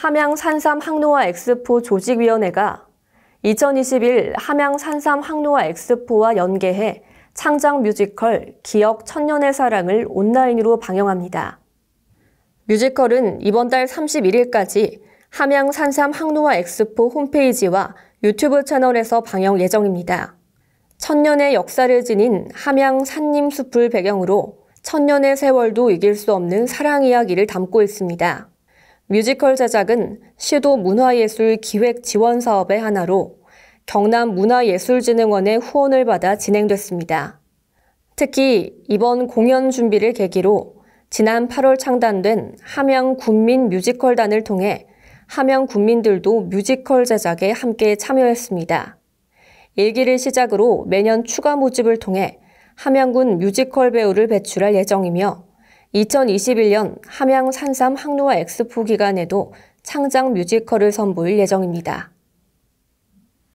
함양 산삼 항노화 엑스포 조직위원회가 2021 함양 산삼 항노화 엑스포와 연계해 창작 뮤지컬 기억 천년의 사랑을 온라인으로 방영합니다. 뮤지컬은 이번 달 31일까지 함양 산삼 항노화 엑스포 홈페이지와 유튜브 채널에서 방영 예정입니다. 천년의 역사를 지닌 함양 산림 숲을 배경으로 천년의 세월도 이길 수 없는 사랑 이야기를 담고 있습니다. 뮤지컬 제작은 시도 문화예술 기획 지원 사업의 하나로 경남 문화예술진흥원의 후원을 받아 진행됐습니다. 특히 이번 공연 준비를 계기로 지난 8월 창단된 함양 군민 뮤지컬단을 통해 함양 군민들도 뮤지컬 제작에 함께 참여했습니다. 일기를 시작으로 매년 추가 모집을 통해 함양군 뮤지컬 배우를 배출할 예정이며 2021년 함양 산삼 항로화 엑스포 기간에도 창작 뮤지컬을 선보일 예정입니다.